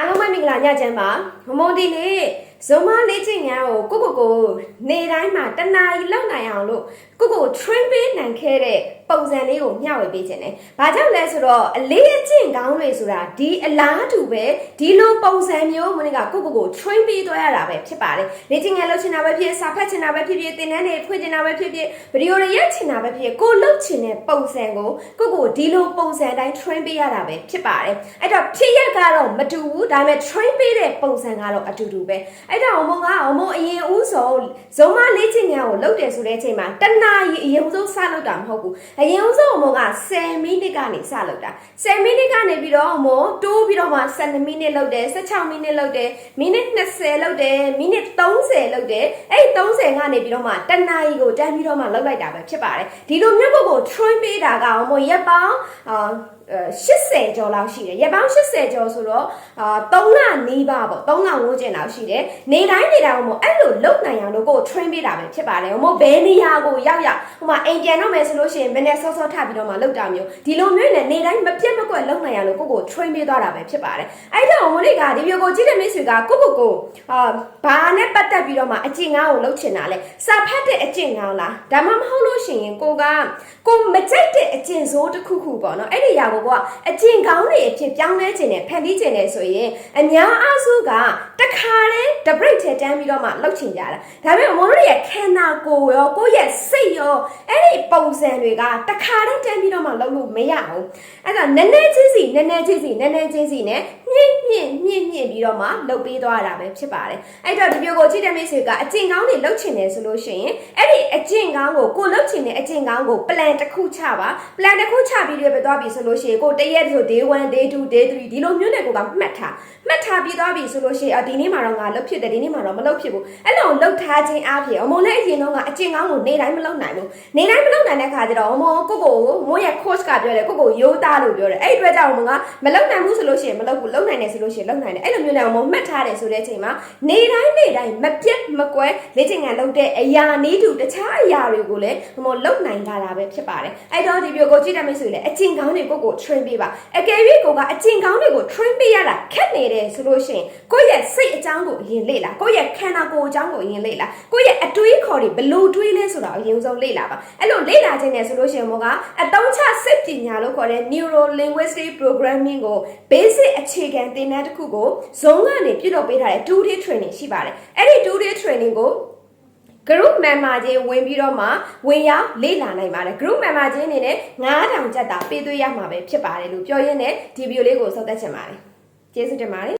အားလုံးပဲမင်္ဂလာညချမ်းပါမမုံဒီနေ့ ဇုံမလေးချင်းငန်းကိုကိုကိုကိုနေတိုင်းမှာတနာရီလောက်နိုင်အောင်လို့ကိုကို train ပေးနိုင်ခဲ့တဲ့ပုံစံလေးကိုမျှဝေပေးခြင်းတယ်။ဘာကြောင့်လဲဆိုတော့အလေးအကျင့်ကောင်းတွေဆိုတာဒီအလားတူပဲဒီလိုပုံစံမျိုးမင်းကကိုကိုကို train ပေးသွားရတာပဲဖြစ်ပါတယ်။လေ့ကျင့်ငန်းလုပ်ချင်တာပဲဖြစ်စာဖတ်ချင်တာပဲဖြစ်ဖြစ်သင်တန်းတွေဖွင့်ချင်တာပဲဖြစ်ဖြစ်ဗီဒီယိုတွေရိုက်ချင်တာပဲဖြစ်ဖြစ်ကိုလုပ်ချင်တဲ့ပုံစံကိုကိုကိုဒီလိုပုံစံအတိုင်း train ပေးရတာပဲဖြစ်ပါတယ်။အဲ့တော့ဖြစ်ရက်ကတော့မတူဘူးဒါပေမဲ့ train ပေးတဲ့ပုံစံကတော့အတူတူပဲ။အဲ့တော့အမုံကအမုံအရင်ဦးဆုံးဇုံမလေ့ကျင့်ငန်းကိုလုပ်တယ်ဆိုတဲ့အချိန်မှာတနာရီအရင်ဆုံးစလုပ်တာမဟုတ်ဘူး။အရင်ဆုံးအမုံက10မိနစ်ကနေစလုပ်တာ။10မိနစ်ကနေပြီးတော့အမုံတိုးပြီးတော့မှ12မိနစ်လုပ်တယ်16မိနစ်လုပ်တယ်မိနစ်20လုပ်တယ်မိနစ်30လုပ်တယ်အဲ့30ကနေပြီးတော့မှတနာရီကိုတန်းပြီးတော့မှလုပ်လိုက်တာပဲဖြစ်ပါတယ်။ဒီလိုမျိုးကိုကို train ပေးတာကအမုံရက်ပေါင်းအာ80ကျော်လောက်ရှိတယ်ရက်ပေါင်း80ကျော်ဆိုတော့အာ3လနီးပါပေါ့3လဝန်းကျင်လောက်ရှိတယ်နေတိုင်းနေတိုင်းမို့အဲ့လိုလုံနိုင်အောင်လို့ကို train ပေးတာပဲဖြစ်ပါတယ်ဟိုမို့ဘယ်နေရာကိုရောက်ရောက်ဟိုမှာအိမ်ပြန်တော့မယ်ဆိုလို့ရှိရင်မနေ့ဆော့ဆော့ထပြီးတော့မှလုံတာမျိုးဒီလိုမျိုးနဲ့နေတိုင်းမပြတ်မကွက်လုံနိုင်အောင်လို့ကိုကို train ပေးသွားတာပဲဖြစ်ပါတယ်အဲ့တော့မို့လေးကဒီမျိုးကိုကြည့်တဲ့မိတ်ဆွေကကိုကိုကိုအာဘာနဲ့ပတ်သက်ပြီးတော့မှအကျင့်ငါးကိုလုံချင်တာလဲစာဖတ်တဲ့အကျင့်ငါးလားဒါမှမဟုတ်လို့ရှိရင်ကိုကကိုမကြိုက်တဲ့အကျင့်စိုးတစ်ခုခုပေါ့နော်အဲ့ဒီຢာကိုကအကျင့်ကောင်းတွေအဖြစ်ပြောင်းလဲခြင်းနဲ့ဖန်တီးခြင်းနဲ့ဆိုရင်အများအားစုကတခါတည်းတပရိတ်ထဲတန်းပြီးတော့မှလှုပ်ချင်ကြတာဒါပေမဲ့မတို့ရဲ့ခန္ဓာကိုယ်ရောကိုယ့်ရဲ့စိတ်ရောအဲ့ဒီပုံစံတွေကတခါတည်းတန်းပြီးတော့မှလှုပ်လို့မရဘူးအဲ့ဒါနည်းနည်းချင်းစီနည်းနည်းချင်းစီနည်းနည်းချင်းစီနဲ့မြင့်မြင့်မြင့်မြင့်ပြီးတော့မှလှုပ်ပေးသွားတာပဲဖြစ်ပါတယ်အဲ့တော့ဒီမျိုးကိုကြည့်တဲ့မိတ်ဆွေကအကျင့်ကောင်းတွေလှုပ်ချင်တယ်ဆိုလို့ရှိရင်အဲ့ဒီအကျင့်ကောင်းကိုကိုလှုပ်ချင်တဲ့အကျင့်ကောင်းကို plan တစ်ခုချပါ plan တစ်ခုချပြီးတော့ပဲသွားပြီဆိုလို့ရှိရင်ကိုတရက်ဆို day 1 day 2 day 3ဒီလိုမျိုးနဲ့ကိုကမှတ်ထားမှတ်ထားပြီးသွားပြီဆိုလို့ရှိရင်အဒီနေ့မှာတော့ငါလှုပ်ဖြစ်တယ်ဒီနေ့မှာတော့မလှုပ်ဖြစ်ဘူးအဲ့လိုလှုပ်ထားခြင်းအပြင်အမုံလည်းအရင်တော့ကအကျင့်ကောင်းကိုနေတိုင်းမလှုပ်နိုင်ဘူးနေတိုင်းမလှုပ်နိုင်တဲ့ခါကျတော့အမုံကိုကိုမိုးရဲ့ coach ကပြောတယ်ကိုကိုရိုးသားလို့ပြောတယ်အဲ့ဒီအတွက်ကြောင့်အမုံကမလှုပ်နိုင်ဘူးဆိုလို့ရှိရင်မလှုပ်ဘူးလှုပ်နိုင်တယ်ဆိုလို့ရှိရင်လှုပ်နိုင်တယ်အဲ့လိုမျိုးနဲ့အမုံမှတ်ထားတယ်ဆိုတဲ့အချိန်မှာနေတိုင်းနေတိုင်းမပြတ်မကွဲလေ့ကျင့်ခန်းလုပ်တဲ့အရာနေတူတခြားအရာတွေကိုလည်းအမုံလှုပ်နိုင်ကြတာပဲဖြစ်ပါတယ်အဲ့တော့ဒီပြောကိုကြည့်တယ်မိတ်ဆွေလည်းအကျင့်ကောင်းတွေကိုကို train ပေးပါအကယ်၍ကိုကအကျင့်ကောင်းတွေကို train ပေးရတာခက်နေတယ်ဆိုလို့ရှိရင်ကိုယ့်ရဲ့စိတ်အကြောင်းကိုအရင်လေ့လာကိုယ့်ရဲ့ခန္ဓာကိုယ်အကြောင်းကိုအရင်လေ့လာကိုယ့်ရဲ့အတွေးခေါ်တွေဘလို့တွေးလဲဆိုတာအရင်ဆုံးလေ့လာပါအဲ့လိုလေ့လာခြင်းနဲ့ဆိုလို့ရှိရင်မောကအတုံးချစိတ်ပညာလို့ခေါ်တဲ့ neuro linguistic programming ကို basic အခြေခံသင်တန်းတစ်ခုကိုဇုံကနေပြုလုပ်ပေးထားတဲ့2 day training ရှိပါတယ်အဲ့ဒီ2 day training ကို group member ချင်းဝင်ပြီးတော့မှဝင်ရောက်လေ့လာနိုင်ပါတယ် group member ချင်းအနေနဲ့9000ကျပ်တာပေးသွေးရမှာပဲဖြစ်ပါတယ်လို့ပြောရင်းနဲ့ဒီဗီဒီယိုလေးကိုစောင့်သက်ချင်ပါတယ်ကျေးဇူးတင်ပါတယ်